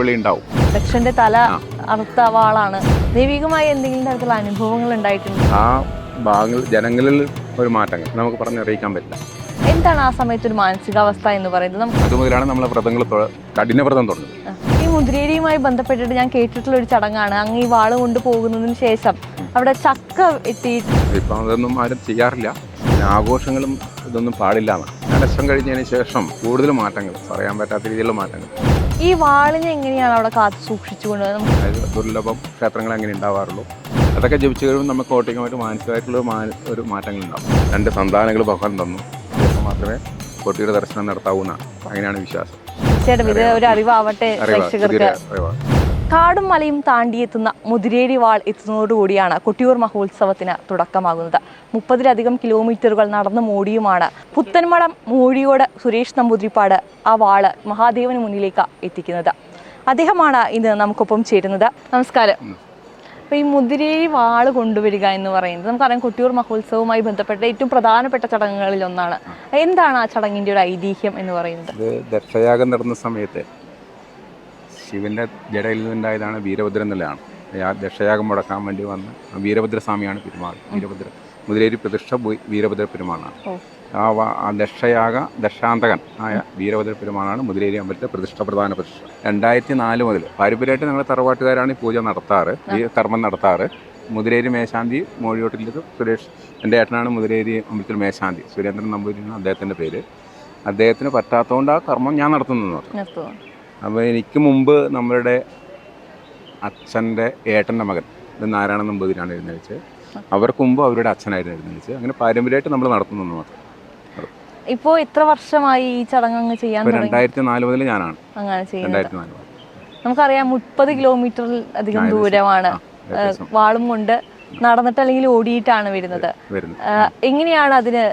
ഉൾവിളി ഉണ്ടാവും. ദക്ഷന്റെ തല അറുത്ത വാളാണ്. ദൈവികമായ എന്തെങ്കിലും തരത്തിലുള്ള അനുഭവങ്ങൾ ഉണ്ടായിട്ടുണ്ട്? ആ ഭാഗങ്ങൾ ജനങ്ങളിൽ ഒരു മാറ്റങ്ങൾ. നമുക്ക് പറഞ്ഞറിയിക്കാൻ പറ്റില്ല. എന്താണ് ആ സമയത്ത് ഒരു മാനസികാവസ്ഥ എന്ന് പറയുന്നത്? നമുക്ക് അതുമുതലാണ് നമ്മളെ വ്രതങ്ങൾ തൊ- കഠിന വ്രതം തുടങ്ങുന്നത്. ഈ മുദ്രേരിയുമായി ബന്ധപ്പെട്ടിട്ട് ഞാൻ കേട്ടിട്ടുള്ള ഒരു ചടങ്ങാണ്. അങ്ങ് ഈ വാൾ കൊണ്ട് പോകുന്നതിന് ശേഷം. അവിടെ ചക്ക എത്തി. ഇപ്പം അതൊന്നും ആരും ചെയ്യാറില്ല. ആഘോഷങ്ങളും ഇതൊന്നും പാടില്ല കലശം കഴിഞ്ഞതിന് ശേഷം കൂടുതൽ മാറ്റങ്ങൾ പറയാൻ പറ്റാത്ത രീതിയിലുള്ള മാറ്റങ്ങൾ. ഈ വാളിനെ എങ്ങനെയാണ് അവിടെ കാത്തു സൂക്ഷിച്ചുകൊണ്ട് കൊണ്ടുവന്നത് അതായത് ദുർലഭം ക്ഷേത്രങ്ങൾ അങ്ങനെ ഉണ്ടാവാറുള്ളൂ. അതൊക്കെ ജപിച്ചു കഴിയുമ്പോൾ നമുക്ക് ഓട്ടോമായിട്ട് മാനസികമായിട്ടുള്ള ഒരു മാറ്റങ്ങൾ ഉണ്ടാവും രണ്ട് സന്താനങ്ങൾ ഭഗവാൻ തന്നു. മാത്രമേ കോട്ടിയുടെ ദർശനം നടത്താവൂന്ന അങ്ങനെയാണ് വിശ്വാസം. ചേട്ടൻ ഇത് ഒരു അറിവാവട്ടെ അറിവാ പ്രേക്ഷകർക്ക്. കാടും മലയും താണ്ടിയെത്തുന്ന മുതിരേരി വാൾ എത്തുന്നതോടുകൂടിയാണ് കൊട്ടിയൂർ മഹോത്സവത്തിന് തുടക്കമാകുന്നത്. മുപ്പതിലധികം കിലോമീറ്ററുകൾ നടന്നു മോടിയുമാണ് പുത്തൻമടം മൂഴിയോട് സുരേഷ് നമ്പൂതിരിപ്പാട് ആ വാൾ മഹാദേവന് മുന്നിലേക്ക് എത്തിക്കുന്നത്. അദ്ദേഹമാണ് ഇന്ന് നമുക്കൊപ്പം ചേരുന്നത്. നമസ്കാരം. അപ്പോൾ ഈ മുതിരേരി വാൾ കൊണ്ടുവരിക എന്ന് പറയുന്നത് നമുക്കറിയാം കൊട്ടിയൂർ മഹോത്സവവുമായി ബന്ധപ്പെട്ട ഏറ്റവും പ്രധാനപ്പെട്ട ചടങ്ങുകളിൽ ഒന്നാണ്. എന്താണ് ആ ചടങ്ങിന്റെ ഒരു ഐതിഹ്യം എന്ന് പറയുന്നത്? ദക്ഷയാഗം ദർശയാഗം നടന്ന സമയത്ത് ശിവന്റെ ജടയിൽ നിന്നുണ്ടായതാണ് വീരഭദ്രൻ എന്നുള്ളതാണ്. ആ ദക്ഷയാഗം മുടക്കാൻ വേണ്ടി വന്ന് വീരഭദ്രസ്വാമിയാണ് പെരുമാൾ. വീരഭദ്ര മുതിരേരി പ്രതിഷ്ഠ വീരഭദ്ര പെരുമാളാണ്. ആ ദക്ഷയാഗ ദക്ഷാന്തകൻ ആയ വീരഭദ്ര പെരുമാളാണ് മുതിരേരി അമ്പലത്തെ പ്രതിഷ്ഠ പ്രധാന പ്രതിഷ്ഠ. രണ്ടായിരത്തി നാല് മുതൽ പാരമ്പര്യമായിട്ട് ഞങ്ങൾ തറവാട്ടുകാരാണ് ഈ പൂജ നടത്താറ് ഈ കർമ്മം നടത്താറ്. മുതിരേരി മേശാന്തി മോഴിയോട്ടിലേക്ക് സുരേഷ് എന്റെ ഏട്ടനാണ് മുതിരേരി അമ്പലത്തിൽ മേശാന്തി. സുരേന്ദ്രൻ നമ്പൂരി അദ്ദേഹത്തിന്റെ പേര്. അദ്ദേഹത്തിന് പറ്റാത്തതുകൊണ്ട് ആ കർമ്മം ഞാൻ നടത്തുന്നു അപ്പോൾ എനിക്ക് മുമ്പ് നമ്മളുടെ അച്ഛന്റെ ഏട്ടന്റെ മകൻ ഇത് നാരായണ നമ്പൂതിരിയാണ് എഴുന്നള്ളിച്ച് അവർക്ക് മുമ്പ് അവരുടെ അച്ഛനായിരുന്നു എഴുന്നള്ളിച്ച് അങ്ങനെ പാരമ്പര്യമായിട്ട് നമ്മൾ നടത്തുന്നു മാത്രം. ഇപ്പോൾ എത്ര വർഷമായി ഈ ചടങ്ങ് അങ്ങ് ചെയ്യാൻ രണ്ടായിരത്തി നാല് മുതൽ ഞാനാണ്. രണ്ടായിരത്തി നാല് നമുക്കറിയാം മുപ്പത് കിലോമീറ്ററിൽ അധികം ദൂരമാണ്. വാളും കൊണ്ട് നടന്നിട്ട് അല്ലെങ്കിൽ ഓടിയിട്ടാണ് വരുന്നത്. വരുന്നു എങ്ങനെയാണ് അതിന്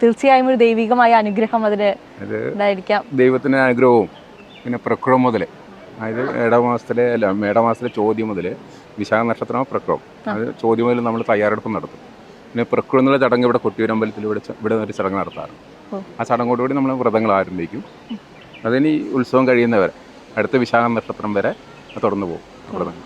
തീർച്ചയായും ഒരു ദൈവികമായ അനുഗ്രഹം അതിന് ദൈവത്തിന്റെ അനുഗ്രഹവും പിന്നെ പ്രക്രം മുതൽ അതായത് ഇടമാസത്തിലെ അല്ല മേടമാസത്തിലെ ചോദ്യം മുതൽ വിശാഖ നക്ഷത്രമാണ് പ്രക്രം. അത് ചോദ്യം മുതൽ നമ്മൾ തയ്യാറെടുപ്പ് നടത്തും. പിന്നെ പ്രക്രം എന്നുള്ള ചടങ്ങ് ഇവിടെ കൊട്ടിയൂരമ്പലത്തിൽ ഇവിടെ ഇവിടെ ഒരു ചടങ്ങ് നടത്താറുണ്ട്. ആ ചടങ്ങോടുകൂടി നമ്മൾ വ്രതങ്ങൾ ആരംഭിക്കും. അതിന് ഈ ഉത്സവം കഴിയുന്നവരെ അടുത്ത വിശാഖ നക്ഷത്രം വരെ തുടർന്ന് പോകും വ്രതങ്ങൾ.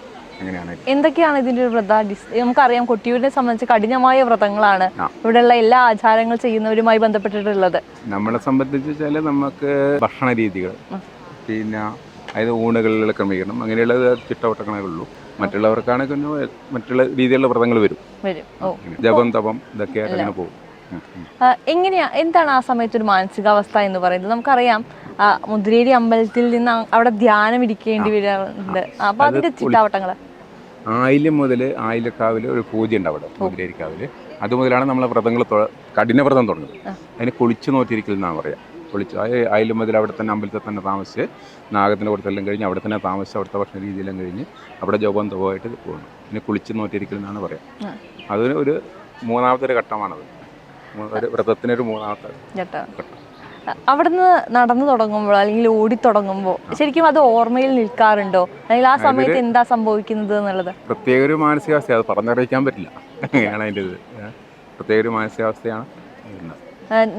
എന്തൊക്കെയാണ് ഇതിന്റെ ഒരു വ്രത നമുക്കറിയാം കൊട്ടിയൂരിനെ സംബന്ധിച്ച് കഠിനമായ വ്രതങ്ങളാണ് ഇവിടെയുള്ള എല്ലാ ആചാരങ്ങൾ ചെയ്യുന്നവരുമായി ബന്ധപ്പെട്ടിട്ടുള്ളത്. നമ്മളെ സംബന്ധിച്ച് വെച്ചാൽ നമുക്ക് ഭക്ഷണ രീതികൾ പിന്നെ അതായത് ഊണുകളിലുള്ള ക്രമീകരണം അങ്ങനെയുള്ള ചിട്ടവട്ടങ്ങളേ ഉള്ളൂ മറ്റുള്ളവർക്കാണ് മറ്റുള്ള രീതിയിലുള്ള വ്രതങ്ങൾ വരും. ജപം തപം ഇതൊക്കെ അങ്ങനെ പോകും. എങ്ങനെയാ എന്താണ് ആ സമയത്ത് ഒരു മാനസികാവസ്ഥ എന്ന് പറയുന്നത്? നമുക്കറിയാം മുദ്രേരി മുതിരേരി അമ്പലത്തിൽ നിന്ന് അവിടെ ധ്യാനം ഇരിക്കേണ്ടി വരാറുണ്ട്. അപ്പൊ അതിന്റെ ചിട്ടാവട്ടങ്ങൾ ആയില്യം മുതൽ ആയില്യക്കാവിൽ ഒരു പൂജ ഉണ്ട് അവിടെ മുതിരേരിക്കാവിൽ അതുമുതലാണ് നമ്മളെ വ്രതങ്ങൾ കഠിന വ്രതം തുടങ്ങുന്നത്. അതിന് കുളിച്ചു നോറ്റിരിക്കൽ എന്നാണ് പറയാം കുളിച്ച് അയലും മുതൽ അവിടെ തന്നെ അമ്പലത്തിൽ തന്നെ താമസിച്ച് നാഗത്തിന്റെ കൊടുത്തെല്ലാം കഴിഞ്ഞ് അവിടെ തന്നെ താമസിച്ച് അവിടുത്തെ ഭക്ഷണ രീതിയെല്ലാം കഴിഞ്ഞ് അവിടെ ജോബം തുകയായിട്ട് പോകുന്നു. പിന്നെ കുളിച്ച് നോറ്റിരിക്കൽ എന്നാണ് പറയാം. അതൊരു ഒരു മൂന്നാമത്തെ ഒരു ഘട്ടമാണത് ഒരു വ്രതത്തിനൊരു മൂന്നാമത്തെ ഘട്ടം. അവിടുന്ന് നടന്നു തുടങ്ങുമ്പോൾ അല്ലെങ്കിൽ ഓടി തുടങ്ങുമ്പോൾ ശരിക്കും അത് ഓർമ്മയിൽ നിൽക്കാറുണ്ടോ? അല്ലെങ്കിൽ ആ സമയത്ത് എന്താ സംഭവിക്കുന്നത് എന്നുള്ളത്? പ്രത്യേക ഒരു മാനസികാവസ്ഥ അത് പറഞ്ഞറിയിക്കാൻ പറ്റില്ല. അങ്ങനെയാണ് അതിന്റെ ഇത്. പ്രത്യേക ഒരു മാനസികാവസ്ഥയാണ്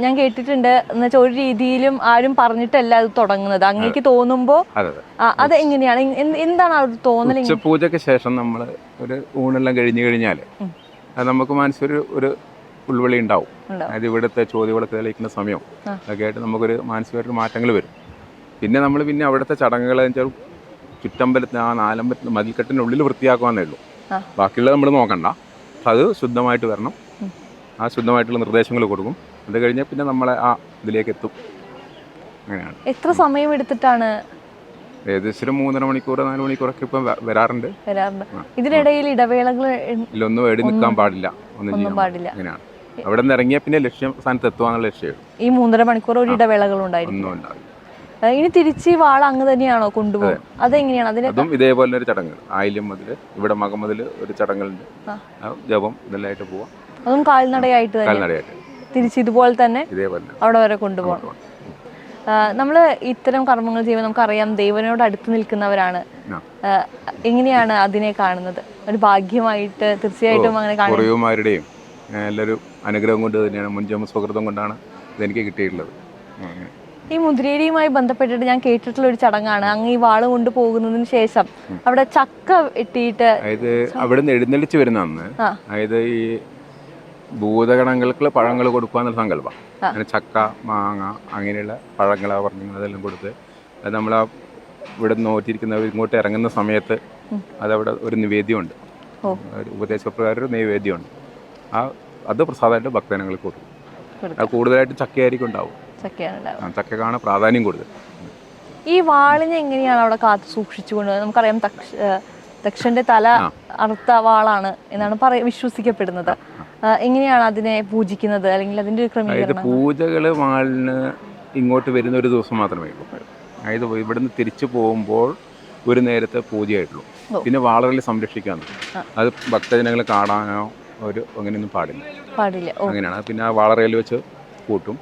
ഞാൻ കേട്ടിട്ടുണ്ട് എന്ന് വെച്ചാൽ ഒരു രീതിയിലും ആരും പറഞ്ഞിട്ടല്ല അത് തുടങ്ങുന്നത്. അങ്ങേക്ക് തോന്നുമ്പോൾ അതെ അതെ. അത് എങ്ങനെയാണ് എന്താണ് ആ പൂജക്ക് തോന്നൽ ഉച്ചപൂജയ്ക്ക് ശേഷം നമ്മൾ ഒരു ഊണെല്ലാം കഴിഞ്ഞു കഴിഞ്ഞാൽ അത് നമുക്ക് മനസ്സൊരു ഒരു ഉൾവിളി ഉണ്ടാവും. അതായത് ഇവിടുത്തെ ചോദ്യങ്ങളൊക്കെ തെളിയിക്കുന്ന സമയം. ഒക്കെ ആയിട്ട് നമുക്കൊരു മാനസികമായിട്ട് മാറ്റങ്ങൾ വരും. പിന്നെ നമ്മൾ പിന്നെ അവിടുത്തെ ചടങ്ങുകൾ എന്ന് വെച്ചാൽ ചുറ്റമ്പലത്തിന് ആ നാലമ്പലത്തിന് മതിൽക്കെട്ടിന്റെ ഉള്ളിൽ വൃത്തിയാക്കുവാന്നേ ഉള്ളൂ. ബാക്കിയുള്ളത് നമ്മൾ നോക്കണ്ട. അത് ശുദ്ധമായിട്ട് വരണം. ആ ശുദ്ധമായിട്ടുള്ള നിർദ്ദേശങ്ങൾ കൊടുക്കും. അത് കഴിഞ്ഞാൽ പിന്നെ നമ്മളെ ആ ഇതിലേക്ക് എത്തും. അങ്ങനെയാണ്. എത്ര സമയം എടുത്തിട്ടാണ്? ഏകദേശം ഒരു മൂന്നര മണിക്കൂർ നാല് മണിക്കൂറൊക്കെ ഇപ്പം വരാറുണ്ട്. ഇതിനിടയിൽ ഇടവേളകൾ ഇല്ലൊന്നും എടി നിൽക്കാൻ പാടില്ല. ഒന്നും പാടില്ല. അങ്ങനെയാണ്. അവിടെ നിന്ന് ഇറങ്ങിയ പിന്നെ ലക്ഷ്യം സ്ഥാനത്ത് എത്തുവാനുള്ള ലക്ഷ്യം ഈ മൂന്നര മണിക്കൂർ ഒരു ഇടവേളകൾ ആ, ഇനി തിരിച്ച് വാള അങ്ങ് തന്നെയാണോ കൊണ്ടുപോകും? അതെങ്ങനെയാണ്? അതിന് അതും ഇതേപോലെ ഒരു ചടങ്ങ്. ആയിലും മുതൽ ഇവിടെ മകം മുതൽ ഒരു ചടങ്ങുണ്ട്. ജപം ഇതെല്ലാം ആയിട്ട് പോവാം. അതും കാൽനടയായിട്ട് തന്നെ. തിരിച്ച് ഇതുപോലെ തന്നെ അവിടെ വരെ കൊണ്ടുപോകണം. നമ്മൾ ഇത്തരം കർമ്മങ്ങൾ ചെയ്യുമ്പോൾ നമുക്കറിയാം ദൈവനോട് അടുത്ത് നിൽക്കുന്നവരാണ്. എങ്ങനെയാണ് അതിനെ കാണുന്നത്? ഒരു ഭാഗ്യമായിട്ട് തീർച്ചയായിട്ടും അങ്ങനെ കാണുന്നത് കുറയുമാരുടെയും എല്ലാവരും അനുഗ്രഹം കൊണ്ട് തന്നെയാണ് മുൻജന്മ സുഹൃതം കൊണ്ടാണ് ഇതെനിക്ക് കിട്ടിയിട്ടുള്ളത്. ഈ മുദ്രേരിയുമായി ബന്ധപ്പെട്ടിട്ട് ഞാൻ കേട്ടിട്ടുള്ള ഒരു ചടങ്ങാണ്. അങ്ങ് ഈ വാൾ കൊണ്ട് പോകുന്നതിന് ശേഷം അവിടെ ചക്ക ഇട്ടിട്ട് അതായത് അവിടെ നിന്ന് എഴുന്നള്ളിച്ച് വരുന്ന അന്ന് അതായത് ഈ ഭൂതഗണങ്ങൾക്ക് പഴങ്ങൾ കൊടുക്കുക എന്നുള്ള സങ്കല്പം അങ്ങനെ ചക്ക മാങ്ങ അങ്ങനെയുള്ള പഴങ്ങൾ വർണങ്ങൾ അതെല്ലാം കൊടുത്ത് അത് നമ്മൾ ആ ഇവിടെ നോറ്റിരിക്കുന്നവർ ഇങ്ങോട്ട് ഇറങ്ങുന്ന സമയത്ത് അതവിടെ ഒരു നിവേദ്യമുണ്ട്. ഒരു ഉപദേശപ്രകാരം ഒരു നിവേദ്യമുണ്ട്. ആ അത് പ്രസാദമായിട്ട് ഭക്തജനങ്ങൾക്ക് കൊടുക്കും. അത് കൂടുതലായിട്ട് ചക്കയായിരിക്കും ഉണ്ടാവും. ചക്കക്കാണ് പ്രാധാന്യം കൂടുതൽ. ഈ വാളിനെ എങ്ങനെയാണ് അവിടെ കാത്തു സൂക്ഷിച്ചുകൊണ്ട് നമുക്കറിയാം ദക്ഷന്റെ തല. അറുത്ത വാളാണ് എന്നാണ് പറയ വിശ്വസിക്കപ്പെടുന്നത്. എങ്ങനെയാണ് അതിനെ പൂജിക്കുന്നത്? അല്ലെങ്കിൽ അതിന്റെ അതായത് ക്രമീകരണം? പൂജകൾ വാളിന് ഇങ്ങോട്ട് വരുന്ന ഒരു ദിവസം മാത്രമേ ഉള്ളൂ. അതായത് ഇവിടുന്ന് തിരിച്ചു പോകുമ്പോൾ ഒരു നേരത്തെ പൂജയായിട്ടുള്ളൂ. ഓ. പിന്നെ വാളുകളിൽ സംരക്ഷിക്കാന്ന് അത് ഭക്തജനങ്ങൾ കാണാനോ ഒരു അങ്ങനെയൊന്നും പാടില്ല. പാടില്ല. ഓ. അങ്ങനെയാണ്. പിന്നെ ആ വാളറയിൽ വെച്ച് കൂട്ടും.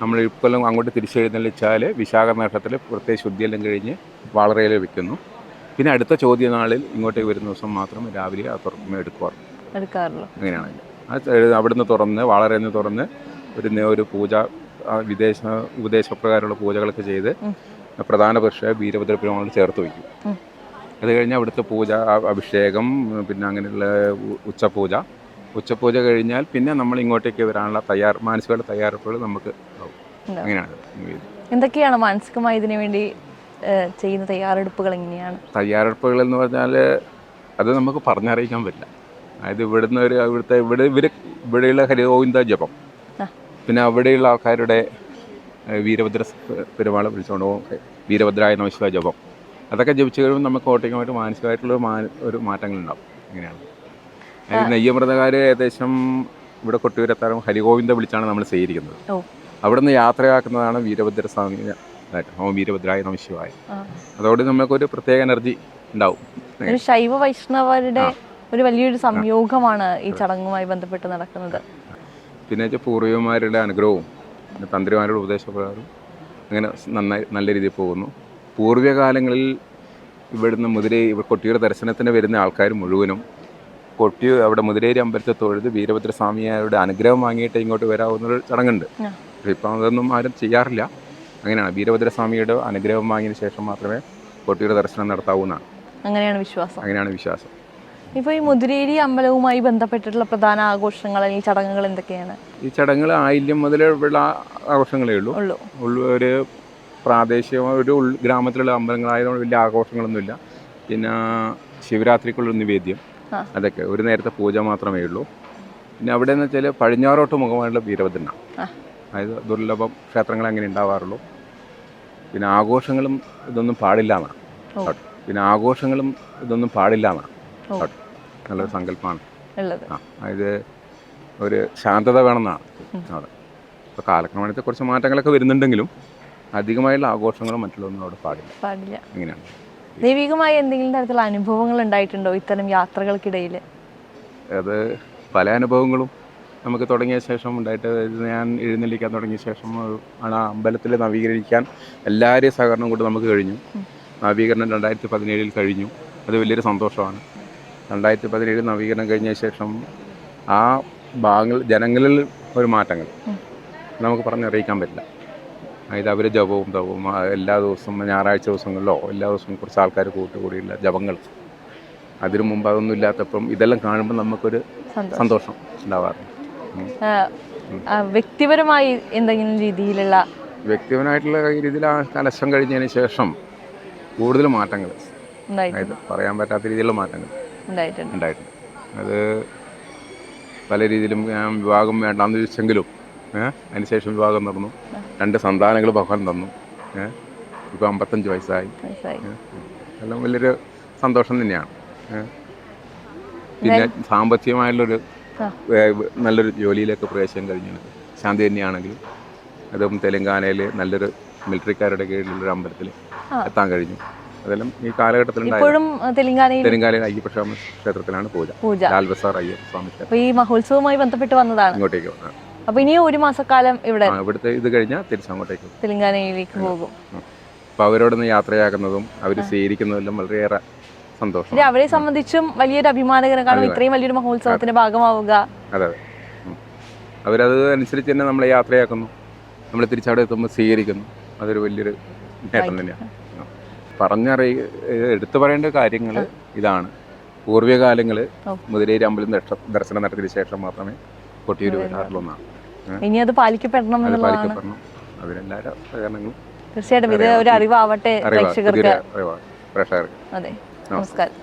നമ്മൾ ഇപ്പോഴും അങ്ങോട്ട് തിരിച്ചെഴുന്നള്ളിച്ചാൽ വിശാഖ നക്ഷത്രത്തിൽ പ്രത്യേക ശുദ്ധിയെല്ലാം കഴിഞ്ഞ് വാളറയിൽ വെക്കുന്നു. പിന്നെ അടുത്ത ചോദ്യനാളിൽ ഇങ്ങോട്ടേക്ക് വരുന്ന ദിവസം മാത്രം രാവിലെ ആ തുറക്കുമ്പോൾ എടുക്കുവാറ് എടുക്കാറുള്ളൂ. അങ്ങനെയാണ് അതിന്റെ. ആ അവിടുന്ന് തുറന്ന് വളരെന്ന് തുറന്ന് ഒരു ഒരു പൂജ വിദേശ ഉപദേശപ്രകാരമുള്ള പൂജകളൊക്കെ ചെയ്ത്. പ്രധാന പുരുഷ വീരഭദ്ര പെരുമാളോട് ചേർത്ത് വയ്ക്കും. അത് കഴിഞ്ഞ് അവിടുത്തെ പൂജ അഭിഷേകം പിന്നെ അങ്ങനെയുള്ള ഉച്ചപൂജ. ഉച്ചപൂജ കഴിഞ്ഞാൽ പിന്നെ നമ്മൾ ഇങ്ങോട്ടേക്ക് വരാനുള്ള തയ്യാർ മാനസികമായുള്ള തയ്യാറെടുപ്പുകൾ നമുക്ക് അങ്ങനെയാണ് എന്തൊക്കെയാണ് മാനസികമായി ഇതിനു വേണ്ടി ചെയ്യുന്ന തയ്യാറെടുപ്പുകൾ എങ്ങനെയാണ്? തയ്യാറെടുപ്പുകൾ എന്ന് പറഞ്ഞാൽ അത് നമുക്ക് പറഞ്ഞറിയിക്കാൻ പറ്റില്ല. അതായത് ഇവിടുന്ന് ഒരു ഇവിടുത്തെ ഇവിടെ ഇവർ ഇവിടെയുള്ള ഹരിഗോവിന്ദ ജപം. പിന്നെ അവിടെയുള്ള ആൾക്കാരുടെ വീരഭദ്ര പെരുമാൾ പെരുമാളെ വിളിച്ചുകൊണ്ട് പോകും വീരഭദ്രായ നമശിവ ജപം. അതൊക്കെ ജപിച്ചു കഴിയുമ്പോൾ നമുക്ക് ഓട്ടോമായിട്ട് മാനസികമായിട്ടുള്ള ഒരു മാറ്റങ്ങളുണ്ടാവും. അങ്ങനെയാണ് അതായത് നെയ്യമൃതകാർ ഏകദേശം ഇവിടെ കൊട്ടിയൂരത്താരം ഹരിഗോവിന്ദ വിളിച്ചാണ് നമ്മൾ സ്വീകരിക്കുന്നത് ഓ. അവിടുന്ന് യാത്രയാക്കുന്നതാണ് വീരഭദ്ര സ്വാമി ആയിട്ട് ഓം വീരഭദ്രായ നമശിവായ. അതോടെ നമുക്കൊരു പ്രത്യേക എനർജി ഉണ്ടാവും. ശൈവ വൈഷ്ണവരുടെ ഒരു വലിയൊരു സംയോഗമാണ് ഈ ചടങ്ങുമായി ബന്ധപ്പെട്ട് നടക്കുന്നത്. പിന്നെ പൂർവികമാരുടെ പൂർവികന്മാരുടെ അനുഗ്രഹവും തന്ത്രിമാരുടെ ഉപദേശപ്രകാരം അങ്ങനെ നന്നായി നല്ല രീതിയിൽ പോകുന്നു. പൂർവകാലങ്ങളിൽ ഇവിടുന്ന് മുതിരേ ഇവിടെ കൊട്ടിയൂർ ദർശനത്തിന് വരുന്ന ആൾക്കാർ മുഴുവനും കൊട്ടിയൂർ അവിടെ മുതിരേരി അമ്പലത്തെ തൊഴുത് വീരഭദ്രസ്വാമിയുടെ അനുഗ്രഹം വാങ്ങിയിട്ട് ഇങ്ങോട്ട് വരാവുന്നൊരു ചടങ്ങുണ്ട്. ഇപ്പം അതൊന്നും ആരും ചെയ്യാറില്ല. അങ്ങനെയാണ്. വീരഭദ്രസ്വാമിയുടെ അനുഗ്രഹം വാങ്ങിയതിന് ശേഷം മാത്രമേ കൊട്ടിയൂർ ദർശനം നടത്താവൂ എന്നാണ്. അങ്ങനെയാണ് വിശ്വാസം. അങ്ങനെയാണ് വിശ്വാസം. ഇപ്പോൾ ഈ മുതിരേരി അമ്പലവുമായി ബന്ധപ്പെട്ടിട്ടുള്ള പ്രധാന ആഘോഷങ്ങൾ അല്ലെങ്കിൽ ചടങ്ങുകൾ എന്തൊക്കെയാണ്? ഈ ചടങ്ങുകൾ ആയില്യം മുതൽ ഉള്ള ആഘോഷങ്ങളേ ഉള്ളൂ. ഉള്ളൂ. ഒരു പ്രാദേശിക ഒരു ഗ്രാമത്തിലുള്ള അമ്പലങ്ങളായതുകൊണ്ട് വലിയ ആഘോഷങ്ങളൊന്നുമില്ല. പിന്നെ ശിവരാത്രിക്കുള്ള നിവേദ്യം. അതൊക്കെ ഒരു നേരത്തെ പൂജ മാത്രമേ ഉള്ളൂ. പിന്നെ അവിടെ എന്ന് വെച്ചാൽ പടിഞ്ഞാറോട്ട് മുഖമായുള്ള വീരഭദ്രണ. അതായത് ദുർലഭം ക്ഷേത്രങ്ങൾ അങ്ങനെ ഉണ്ടാവാറുള്ളൂ. പിന്നെ ആഘോഷങ്ങളും ഇതൊന്നും പാടില്ല എന്നാണ്. പിന്നെ ആഘോഷങ്ങളും ഇതൊന്നും പാടില്ല എന്നാണ്. നല്ലൊരു സങ്കല്പമാണ്. അതായത് ഒരു ശാന്തത വേണമെന്നാണ്. അവിടെ ഇപ്പൊ ഇപ്പോൾ കാലക്രമണത്തിൽ കുറച്ച് മാറ്റങ്ങളൊക്കെ വരുന്നുണ്ടെങ്കിലും അധികമായുള്ള ആഘോഷങ്ങളും മറ്റുള്ളതൊന്നും അവിടെ പാടില്ല. പാടില്ല. ഇങ്ങനെയാണ്. ദൈവികമായ എന്തെങ്കിലും തരത്തിലുള്ള അനുഭവങ്ങൾ ഉണ്ടായിട്ടുണ്ടോ ഇത്തരം യാത്രകൾക്കിടയിൽ അത് പല അനുഭവങ്ങളും നമുക്ക് തുടങ്ങിയ ശേഷം ഉണ്ടായിട്ട് ഞാൻ എഴുന്നള്ളിക്കാൻ തുടങ്ങിയ ശേഷം ആണ് ആ അമ്പലത്തിൽ നവീകരിക്കാൻ എല്ലാവരെയും സഹകരണം കൊണ്ട് നമുക്ക് കഴിഞ്ഞു. നവീകരണം രണ്ടായിരത്തി പതിനേഴിൽ കഴിഞ്ഞു. അത് വലിയൊരു സന്തോഷമാണ്. രണ്ടായിരത്തി പതിനേഴ് നവീകരണം കഴിഞ്ഞ ശേഷം ആ ഭാഗങ്ങൾ ജനങ്ങളിൽ ഒരു മാറ്റങ്ങൾ. നമുക്ക് പറഞ്ഞറിയിക്കാൻ പറ്റില്ല. അതായത് അവർ ജപവും തപവും എല്ലാ ദിവസവും ഞായറാഴ്ച ദിവസങ്ങളിലോ എല്ലാ ദിവസവും കുറച്ച് ആൾക്കാർ കൂട്ടുകൂടിയുള്ള ജപങ്ങൾ. അതിനു മുമ്പ് അതൊന്നും ഇല്ലാത്തപ്പം ഇതെല്ലാം കാണുമ്പോൾ നമുക്കൊരു സന്തോഷം. ഉണ്ടാവാറുണ്ട്. വ്യക്തിപരമായി എന്തെങ്കിലും രീതിയിലുള്ള വ്യക്തിപരമായിട്ടുള്ള രീതിയിൽ ആ കലശം കഴിഞ്ഞതിന് ശേഷം കൂടുതൽ മാറ്റങ്ങൾ. പറയാൻ പറ്റാത്ത രീതിയിലുള്ള മാറ്റങ്ങൾ. ഉണ്ടായിട്ടുണ്ട്. ഉണ്ടായിട്ടുണ്ട്. അത് പല രീതിയിലും ഞാൻ വിവാഹം വേണ്ടാന്ന് ചോദിച്ചെങ്കിലും ഏഹ് അതിനുശേഷം വിവാഹം നടന്നു. രണ്ട് സന്താനങ്ങൾ ഭഗവാൻ തന്നു. ഏഹ് ഇപ്പോൾ അമ്പത്തഞ്ച് വയസ്സായി. എല്ലാം വലിയൊരു സന്തോഷം തന്നെയാണ്. പിന്നെ സാമ്പത്തികമായുള്ളൊരു. നല്ലൊരു ജോലിയിലേക്ക് പ്രവേശിക്കാൻ കഴിഞ്ഞു ശാന്തി തന്നെയാണെങ്കിലും അതും തെലങ്കാനയിലെ നല്ലൊരു മിലിറ്ററിക്കാരുടെ കീഴിലുള്ളൊരു അമ്പലത്തിൽ. എത്താൻ കഴിഞ്ഞു. അതെല്ലാം ഈ കാലഘട്ടത്തിൽ ഇപ്പോഴും തെലങ്കാനയിൽ തെലങ്കാനയിൽ അയ്യപ്പ സ്വാമി ക്ഷേത്രത്തിലാണ് പൂജ. പൂജ. ലാൽബസാർ അയ്യപ്പ സ്വാമി അപ്പൊ ഈ മഹോത്സവവുമായി ബന്ധപ്പെട്ട് വന്നതാണ്. ഇങ്ങോട്ടേക്ക്. അപ്പൊ ഇനിയും ഒരു മാസക്കാലം ഇവിടെ ഇവിടുത്തെ ഇത് കഴിഞ്ഞാൽ തിരിച്ചങ്ങോട്ടേക്ക്. തെലങ്കാനയിലേക്ക് പോകും. അപ്പൊ അവരോട് യാത്രയാക്കുന്നതും അവർ സ്വീകരിക്കുന്നതെല്ലാം വളരെയേറെ സന്തോഷം അവരെ സംബന്ധിച്ചും വലിയൊരു അഭിമാനകരം. കാരണം ഇത്രയും വലിയൊരു മഹോത്സവത്തിന്റെ ഭാഗമാവുക. അതെ അതെ. അവരത് അനുസരിച്ച് തന്നെ നമ്മളെ യാത്രയാക്കുന്നു. നമ്മൾ തിരിച്ചവിടെ എത്തുമ്പോൾ സ്വീകരിക്കുന്നു. അതൊരു വലിയൊരു നേട്ടം തന്നെയാണ്. പറഞ്ഞറിയ എടുത്തു പറയേണ്ട കാര്യങ്ങൾ ഇതാണ്. പൂർവകാലങ്ങൾ. മുതിരേരി അമ്പലം ദർശ- ദർശനം നടത്തിയതിനു ശേഷം മാത്രമേ കൊട്ടിയൂർ വരാറുള്ളൂ എന്നാണ് ഇനി അത് പാലിക്കപ്പെടണം എന്നുള്ളതാണ്. പാലിക്കപ്പെടണം. സഹകരണങ്ങളും തീർച്ചയായിട്ടും ഇത് ഒരു അറിവാവട്ടെ പ്രേക്ഷകർക്ക്. അതെ. നമസ്കാരം.